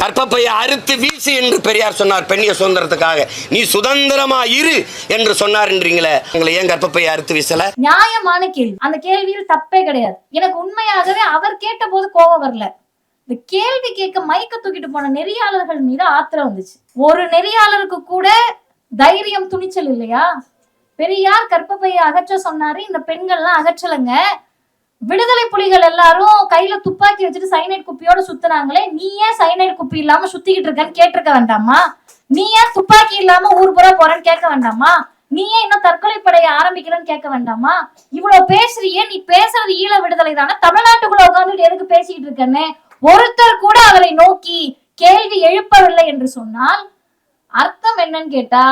கற்பப்பையை அறுத்து வீசு என்று பெரியார் சொன்னார். பெண்ணிய சுதந்திரத்துக்காக. நீ சுதந்திரமா இரு என்று சொன்னார்ன்றீங்களே உங்களை ஏன் கற்பப்பையை அறுத்து வீசல? நியாயமான கேள்வி. அந்த கேள்வியில் தப்பே கிடையாது. எனக்கு உண்மையாகவே அவர் கேட்ட போது கோபம் வரல. இந்த கேள்வி கேட்க மைக்க தூக்கிட்டு போன நெறியாளர்கள் மீது ஆத்திரம் வந்துச்சு. ஒரு நெறியாளருக்கு கூட தைரியம் துணிச்சல் இல்லையா? பெரியார் கற்பப்பையை அகற்ற சொன்னாரு. இந்த பெண்கள்லாம் அகற்றலைங்க. விடுதலை புலிகள் எல்லாரும் கையில துப்பாக்கி வச்சுட்டு சைனைட் குப்பியோட சுத்துனாங்களே நீ ஏன் சைனைட் குப்பி இல்லாம சுத்திக்கிட்டு இருக்கன்னு கேட்டிருக்க வேண்டாமா? நீ ஏன் துப்பாக்கி இல்லாம ஊர் பூரா போறேன்னு கேட்க வேண்டாமா? நீ ஏன் இன்னும் தற்கொலை படைய ஆரம்பிக்கிறேன்னு கேட்க வேண்டாமா? இவ்வளவு பேசுறியே நீ பேசுறது ஈழ விடுதலை தானே? தமிழ்நாட்டுக்குள்ள உட்காந்துட்டு எதுக்கு பேசிக்கிட்டு இருக்கனே ஒருத்தர் கூட அவரை நோக்கி கேள்வி எழுப்பவில்லை என்று சொன்னால் அர்த்தம் என்னன்னு கேட்டா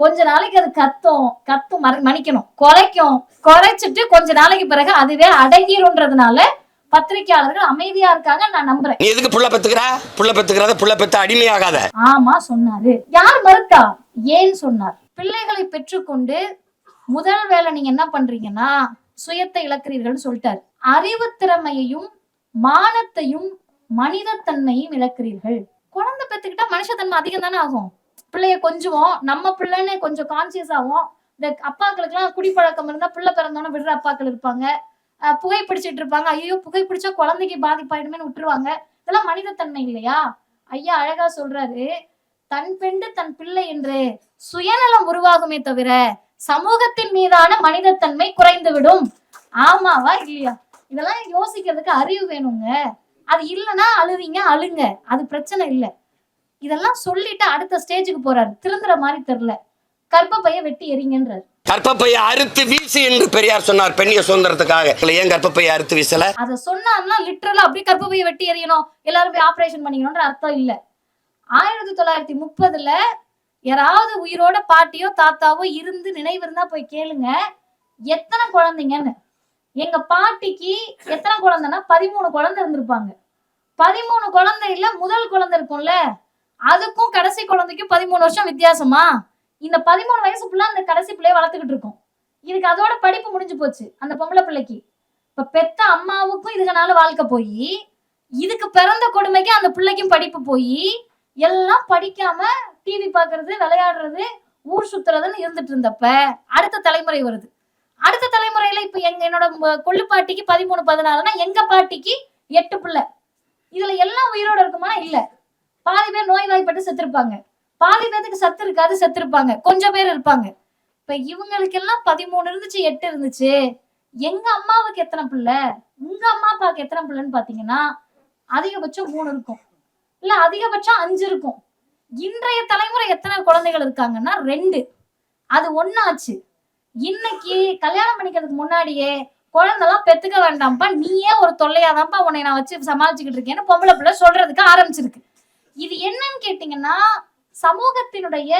கொஞ்ச நாளைக்கு அது கத்தும் கத்தும் மற- மன்னிக்கணும். குறைக்கும். குறைச்சிட்டு கொஞ்ச நாளைக்கு பிறகு அதுவே அடங்கிரும்ன்றதுனால பத்திரிக்கையாளர்கள் அமைதியா இருக்காங்க நான் நம்புறேன். நீ எதுக்கு புள்ள பெத்துக்கிற? புள்ள பெத்துக்கிறத புள்ள பெத்து அடிமையாகாத. ஆமா சொன்னாரு. யார் மறுத்தா? ஏன் சொன்னார்? பிள்ளைகளை பெற்றுக்கொண்டு முதல் வேலை நீங்க என்ன பண்றீங்கன்னா சுயத்தை இழக்கிறீர்கள்னு சொல்லிட்டாரு. அறிவு திறமையையும் மானத்தையும் மனிதத்தன்மையும் இழக்கிறீர்கள். குழந்தை பெத்துக்கிட்டா மனுஷத்தன்மை அதிகம் தானே ஆகும். பிள்ளைய கொஞ்சுவோம். நம்ம பிள்ளைன்னு கொஞ்சம் கான்சியஸ் ஆகும் இந்த அப்பாக்களுக்குலாம் குடிப்பழக்கம் இருந்தா பிள்ளை பிறந்தோன்னு விடுற அப்பாக்கள் இருப்பாங்க. புகை பிடிச்சிட்டு இருப்பாங்க. ஐயோ புகை பிடிச்சா குழந்தைக்கு பாதிப்பாயிடுமேன்னு விட்டுருவாங்க. இதெல்லாம் மனிதத்தன்மை இல்லையா? ஐயா அழகா சொல்றாரு தன் பெண்டு தன் பிள்ளை என்று சுயநலம் உருவாகுமே தவிர சமூகத்தின் மீதான மனிதத்தன்மை குறைந்துவிடும். ஆமாவா இல்லையா? இதெல்லாம் யோசிக்கிறதுக்கு அறிவு வேணுங்க. அது இல்லைன்னா அழுவீங்க அழுங்க. அது பிரச்சனை இல்லை. இதெல்லாம் சொல்லிட்டு அடுத்த ஸ்டேஜுக்கு போறாரு. திருந்துற மாதிரி தெரியல. கர்ப்பப்பைய வெட்டி எறிங்கன்றாரு. கற்பப்பையை அறுத்து வீசு என்று பெரியார் சொன்னார் பெண்ணிய சுதந்திரத்துக்காக. ஏன் கற்பப்பையை அறுத்து வீசல? அதை சொன்னார்னா லிட்டரலா அப்படியே கர்ப்பப்பையை வெட்டி எறியணும். எல்லாரும் போய் ஆபரேஷன் பண்ணிக்கணும்ன்ற அர்த்தம் இல்ல. ஆயிரத்தி தொள்ளாயிரத்தி முப்பதுல யாராவது உயிரோட பாட்டியோ தாத்தாவோ இருந்து நினைவு இருந்தா போய் கேளுங்க. எத்தனை குழந்தைங்கன்னு. எங்க பாட்டிக்கு எத்தனை குழந்தைன்னா பதிமூணு குழந்தை இருந்திருப்பாங்க. பதிமூணு குழந்தையில முதல் குழந்தை இருக்கும்ல. அதுக்கும் கடைசி குழந்தைக்கும் பதிமூணு வருஷம் வித்தியாசமா? இந்த பதிமூணு வயசு ஃபுல்லா அந்த கடைசி பிள்ளைய வளர்த்துக்கிட்டு இருக்கோம். இதுக்கு அதோட படிப்பு முடிஞ்சு போச்சு அந்த பொம்பளை பிள்ளைக்கு. இப்ப பெத்த அம்மாவுக்கும் இதுகனால வாழ்க்கை போய் இதுக்கு பிறந்த கொடுமைக்கு அந்த பிள்ளைக்கும் படிப்பு போய் எல்லாம் படிக்காம டிவி பார்க்கறது விளையாடுறது ஊர் சுத்துறதுன்னு இருந்துட்டு இருந்தப்ப அடுத்த தலைமுறை வருது. அடுத்த தலைமுறையில இப்ப எங்க என்னோட கொள்ளு பாட்டிக்கு பதிமூணு பதினாலுனா எங்க பாட்டிக்கு எட்டு பிள்ளை. இதுல எல்லாம் உயிரோட இருக்குமா இல்லை. பாதி பேர் நோய்வாய்ப்பட்டு செத்துருப்பாங்க. பாதி பேருக்கு சத்து இருக்காது செத்துருப்பாங்க. கொஞ்சம் பேர் இருப்பாங்க. இப்ப இவங்களுக்கெல்லாம் பதிமூணு இருந்துச்சு எட்டு இருந்துச்சு. எங்க அம்மாவுக்கு எத்தனை பிள்ளை? உங்க அம்மா அப்பாவுக்கு எத்தனை பிள்ளைன்னு பாத்தீங்கன்னா அதிகபட்சம் மூணு இருக்கும். இல்ல அதிகபட்சம் அஞ்சு இருக்கும். இன்றைய தலைமுறை எத்தனை குழந்தைகள் இருக்காங்கன்னா ரெண்டு. அது ஒன்னாச்சு இன்னைக்கு கல்யாணம் பண்ணிக்கிறதுக்கு முன்னாடியே குழந்தைலாம் பெத்துக்க வேண்டாம்ப்பா நீயே ஒரு தொல்லையாதான்ப்பா உன்னை நான் வச்சு சமாளிச்சுக்கிட்டு இருக்கேன்னு பொம்பளை பிள்ளை சொல்றதுக்கு ஆரம்பிச்சிருக்கு. இது கேட்டீங்கன்னா சமூகத்தினுடைய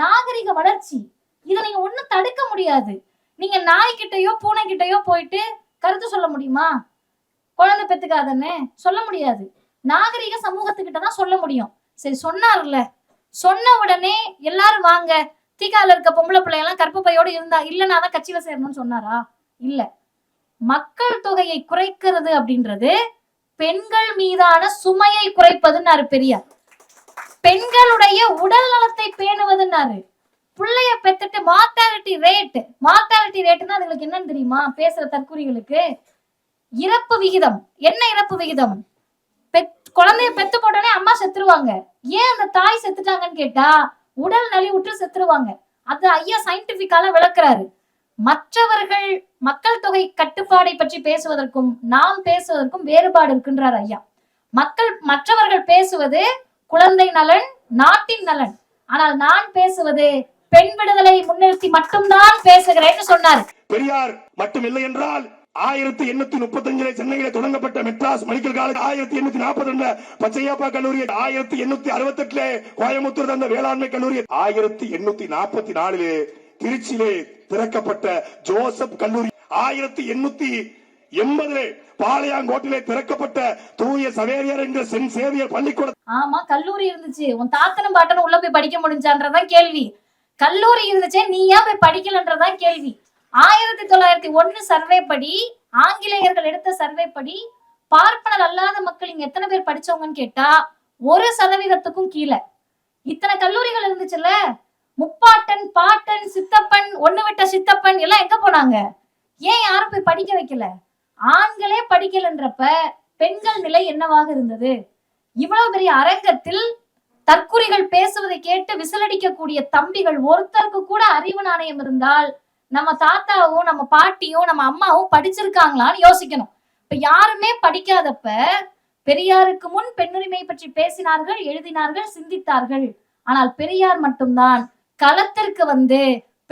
நாகரிக வளர்ச்சி இதை நீங்க ஒண்ணும் தடுக்க முடியாது. நீங்க நாய்கிட்டயோ பூனைக்கிட்டயோ போயிட்டு கருத்து சொல்ல முடியுமா? குழந்தை பெத்துக்காதன்னு சொல்ல முடியாது. நாகரிக சமூகத்துக்கிட்ட தான் சொல்ல முடியும். சரி சொன்னார்ல. சொன்ன உடனே எல்லாரும் வாங்க. தீகால இருக்க பொம்பளை பிள்ளையெல்லாம் கற்பப்பையோட இருந்தா இல்லைன்னா தான் கட்சியில சேரணும்னு சொன்னாரா? இல்ல. மக்கள் தொகையை குறைக்கிறது அப்படின்றது பெண்கள் மீதான சுமையை குறைப்பதுன்னு பெரியார். பெண்களுடைய உடல் நலத்தை பேணுவதுன்னாரு. பிள்ளைய பெத்துட்டு மார்டாலிட்டி ரேட் மார்டாலிட்டி ரேட்னா அதுங்களுக்கு என்னன்னு தெரியுமா? பேசுற தற்கூறிகளுக்கு. இறப்பு விகிதம். என்ன இறப்பு விகிதம்? பெத் குழந்தைய பெத்து போட்டோடனே அம்மா செத்துருவாங்க. ஏன் அந்த தாய் செத்துட்டாங்கன்னு கேட்டா உடல் நலிவுற்று செத்துருவாங்க. அது ஐயா சயின்டிபிக்கால விளக்குறாரு. மற்றவர்கள் மக்கள் தொகை கட்டுப்பாடை பற்றி பேசுவதற்கும் நாம் பேசுவதற்கும் வேறுபாடு இருக்குன்றார் ஐயா. மக்கள் மற்றவர்கள் பேசுவது குழந்தை நலன் நாட்டின் நலன். ஆனால் நான் பேசுவது பெண் விடுதலை முன்னிறுத்தி மட்டும்தான் பேசுகிறேன்னு சொன்னார். பெரியார் மட்டும் இல்லை என்றால் ஆயிரத்தி எண்ணூத்தி முப்பத்தி அஞ்சுல சென்னையில தொடங்கப்பட்ட மெட்ராஸ் மெடிக்கல் காலேஜ் ஆயிரத்தி எண்ணூத்தி நாற்பத்தி ரெண்டுல பச்சையப்பா கல்லூரி ஆயிரத்தி எண்ணூத்தி அறுபத்தி எட்டுல கோயம்புத்தூர் தந்த வேளாண்மை கல்லூரி ஆயிரத்தி எண்ணூத்தி நாற்பத்தி நாலுல திருச்சியிலே திறக்கப்பட்ட ஜோசப் கல்லூரி. ஆயிரத்தி எண்ணூத்தி எண்பதிலே பாளையாங்கோட்டிலே திறக்கப்பட்ட தூய சவேரியர் என்ற சென் சேவியர் பள்ளிக்கூடம் ஆமா கல்லூரி இருந்துச்சு. உன் தாத்தனும் பாட்டனும் உள்ள போய் படிக்க முடிஞ்சான்றதான் கேள்வி. கல்லூரி இருந்துச்சே நீ ஏன் போய் படிக்கலன்றதான் கேள்வி. ஆயிரத்தி தொள்ளாயிரத்தி ஒண்ணு சர்வே படி ஆங்கிலேயர்கள் எடுத்த சர்வே படி பார்ப்பனர் அல்லாத மக்கள் இங்க எத்தனை பேர் படிச்சவங்கன்னு கேட்டா ஒரு சதவீதத்துக்கும் கீழே. இத்தனை கல்லூரிகள் இருந்துச்சுல்ல? முப்பாட்டன் பாட்டன் சித்தப்பன் ஒண்ணு விட்ட சித்தப்பன் எல்லாம் எங்க போனாங்க? ஏன் யாரும் போய் படிக்க வைக்கல? ஆண்களே படிக்கலன்றப்ப பெண்கள் நிலை என்னவாக இருந்தது? இவ்வளவு பெரிய அரங்கத்தில் தற்குறிகள் பேசுவதை கேட்டு விசிலடிக்கக்கூடிய தம்பிகள் ஒருத்தருக்கு கூட அறிவு நாணயம் இருந்தால் நம்ம தாத்தாவும் நம்ம பாட்டியும் நம்ம அம்மாவும் படிச்சிருக்காங்களான்னு யோசிக்கணும். இப்ப யாருமே படிக்காதப்ப பெரியாருக்கு முன் பெண்ணுரிமை பற்றி பேசினார்கள் எழுதினார்கள் சிந்தித்தார்கள். ஆனால் பெரியார் மட்டும்தான் களத்திற்கு வந்து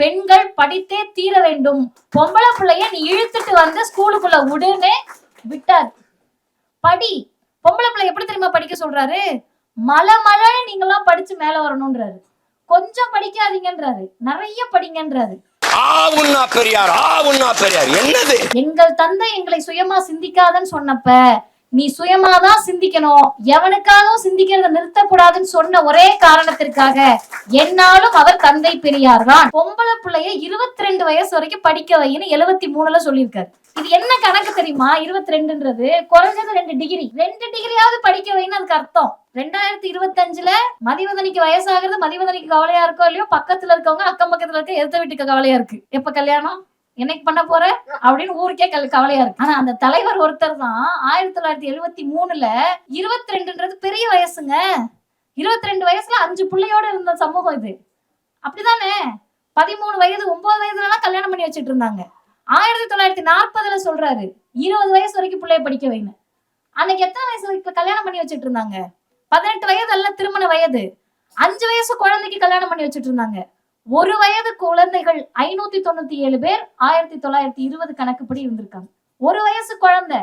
பெண்கள் படித்தே தீர வேண்டும். பொம்பளை பிள்ளைய நீ இழுத்துட்டு வந்து ஸ்கூலுக்குள்ள விடுன்னு விட்டார். படி. பொம்பளை பிள்ளை எப்படி தெரியுமா படிக்க சொல்றாரு? மலை மலை நீங்களாம் படிச்சு மேல வரணும்ன்றாரு. கொஞ்சம் படிக்காதீங்கன்றாரு. நிறைய படிங்கன்றாரு. பெரியார் பெரியார். என்னது? எங்கள் தந்தை எங்களை சுயமா சிந்திக்காதன்னு சொன்னப்ப நீ சுயமா தான் சிந்திக்கணும். எவனுக்காகவும் சிந்திக்கிறத நிறுத்தக்கூடாதுன்னு சொன்ன ஒரே காரணத்திற்காக என்னாலும் அவர் தந்தை பெரியார் தான். பொம்பளை பிள்ளைய இருபத்தி ரெண்டு வயசு வரைக்கும் படிக்க வைன்னு எழுபத்தி மூணுல சொல்லியிருக்காரு. இது என்ன கணக்கு தெரியுமா? இருபத்தி ரெண்டுன்றது குறைஞ்சது ரெண்டு டிகிரி ரெண்டு டிகிரியாவது படிக்க வைன்னு அதுக்கு அர்த்தம். ரெண்டாயிரத்தி இருபத்தஞ்சுல மதிவதனிக்கு வயசாகிறது மதிவதனிக்கு கவலையா இருக்கோ இல்லையோ பக்கத்துல இருக்கவங்க அக்கம் பக்கத்துல இருக்க எதிர்த்த வீட்டுக்கு கவலையா இருக்கு. எப்ப கல்யாணம்? என்னைக்கு பண்ண போற? அப்படின்னு ஊருக்கே கல் கவலையா இருக்கு. ஆனா அந்த தலைவர் ஒருத்தர் தான் ஆயிரத்தி தொள்ளாயிரத்தி எழுவத்தி மூணுல இருபத்தி ரெண்டுன்றது பெரிய வயசுங்க. இருபத்தி ரெண்டு வயசுல அஞ்சு பிள்ளையோட இருந்த சமூகம் இது. அப்படிதானே பதிமூணு வயது ஒன்பது வயதுல எல்லாம் கல்யாணம் பண்ணி வச்சுட்டு இருந்தாங்க. ஆயிரத்தி தொள்ளாயிரத்தி நாற்பதுல சொல்றாரு இருபது வயசு வரைக்கும் பிள்ளைய படிக்க வைங்க அன்னைக்கு எத்தனை வயசு வரைக்கும் கல்யாணம் பண்ணி வச்சிட்டு இருந்தாங்க? பதினெட்டு வயது அல்ல திருமண வயது. அஞ்சு வயசு குழந்தைக்கு கல்யாணம் பண்ணி வச்சிட்டு இருந்தாங்க. ஒரு வயது குழந்தைகள் ஐநூத்தி தொண்ணூத்தி ஏழு பேர் ஆயிரத்தி தொள்ளாயிரத்தி இருபது கணக்குப்படி இருந்திருக்காங்க. ஒரு வயசு குழந்தை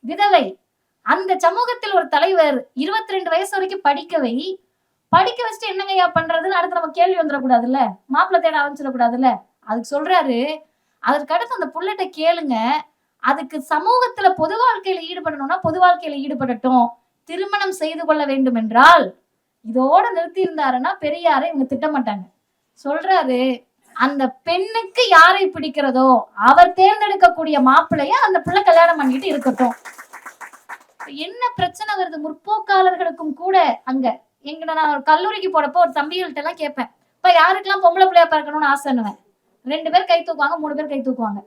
விதவை அந்த சமூகத்தில் ஒரு தலைவர் இருபத்தி ரெண்டு வயசு வரைக்கும் படிக்கவை படிக்க வச்சுட்டு என்னங்கய்யா பண்றதுன்னு அடுத்து நம்ம கேள்வி வந்துடக்கூடாதுல்ல? மாப்பிள்ளை தேட ஆரம்பிச்சிடக்கூடாதுல்ல? அதுக்கு சொல்றாரு. அதற்கு அடுத்து அந்த புள்ளட்ட கேளுங்க. அதுக்கு சமூகத்துல பொது வாழ்க்கையில ஈடுபடணும்னா பொது வாழ்க்கையில ஈடுபடட்டும். திருமணம் செய்து கொள்ள வேண்டும் என்றால் இதோட நிறுத்தி இருந்தாருன்னா பெரியாரை இவங்க திட்டமாட்டாங்க. சொல்றாரு அந்த பெண்ணுக்கு யாரை பிடிக்கிறதோ அவர் தேர்ந்தெடுக்கக்கூடிய மாப்பிள்ளைய அந்த பிள்ளை கல்யாணம் பண்ணிட்டு இருக்கட்டும். என்ன பிரச்சனை வருது? முற்போக்காளர்களுக்கும் கூட அங்க எங்க நான் ஒரு கல்லூரிக்கு போறப்போ ஒரு தம்பிகள்ட்ட எல்லாம் கேட்பேன். இப்ப யாருக்கெல்லாம் பொம்பளை பிள்ளையா பிறக்கணும்னு ஆசைன்னுவேன். ரெண்டு பேர் கை தூக்குவாங்க மூணு பேர் கை தூக்குவாங்க.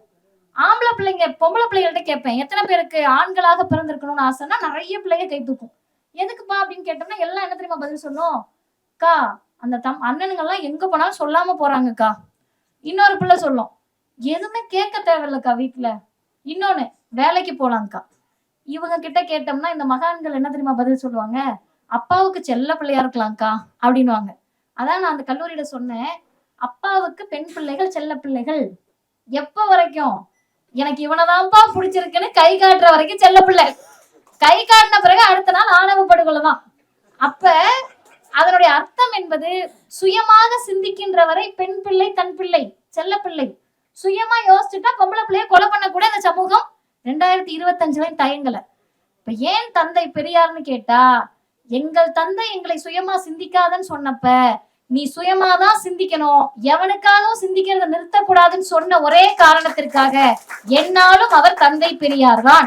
ஆம்பளை பிள்ளைங்க பொம்பளை பிள்ளைகள்ட்ட கேட்பேன் எத்தனை பேருக்கு ஆண்களாக பிறந்திருக்கணும்னு ஆசைன்னா நிறைய பிள்ளைங்க கை தூக்கும். எதுக்குப்பா? அப்படின்னு கேட்டோம்னா எல்லாம் என்ன தெரியுமா பதில் சொன்னோம் அக்கா அந்த தம் அண்ணனுங்கெல்லாம் எங்க போனாலும் சொல்லாம போறாங்கக்கா. இன்னொரு பிள்ளை சொல்லும் எதுவுமே கேட்க தேவையில்லக்கா வீட்டுல இன்னொன்னு வேலைக்கு போலாம்க்கா. இவங்க கிட்ட கேட்டோம்னா இந்த மகான்கள் என்ன தெரியுமா பதில் சொல்லுவாங்க? அப்பாவுக்கு செல்ல பிள்ளையா இருக்கலாம்க்கா அப்படின்னுவாங்க. அதான் நான் அந்த கல்லூரியில சொன்னேன் அப்பாவுக்கு பெண் பிள்ளைகள் செல்ல பிள்ளைகள். எப்ப வரைக்கும்? எனக்கு இவனதான்ப்பா பிடிச்சிருக்குன்னு கை காட்டுற வரைக்கும் செல்ல பிள்ளை. கை காட்டின பிறகு அடுத்த நாள் ஆணவ படுகொலை தான் அப்ப அதனுடைய அர்த்தம் என்பது சுயமாக சிந்திக்கின்ற வரை பெண் பிள்ளை தன் பிள்ளை செல்ல பிள்ளை. சுயமா யோசிச்சுட்டா பொம்பளை பிள்ளைய கொலை பண்ண கூட இந்த சமூகம் ரெண்டாயிரத்தி இருபத்தஞ்சுலயும் தயங்கல. இப்ப ஏன் தந்தை பெரியார்னு கேட்டா எங்கள் தந்தை எங்களை சுயமா சிந்திக்காதன்னு சொன்னப்ப நீ சுயமா தான் சிந்திக்கணும் எவனுக்காகவும் சிந்திக்கிறத நிறுத்தக்கூடாதுன்னு சொன்ன ஒரே காரணத்திற்காக என்னாலும் அவர் தந்தை பெரியார் தான்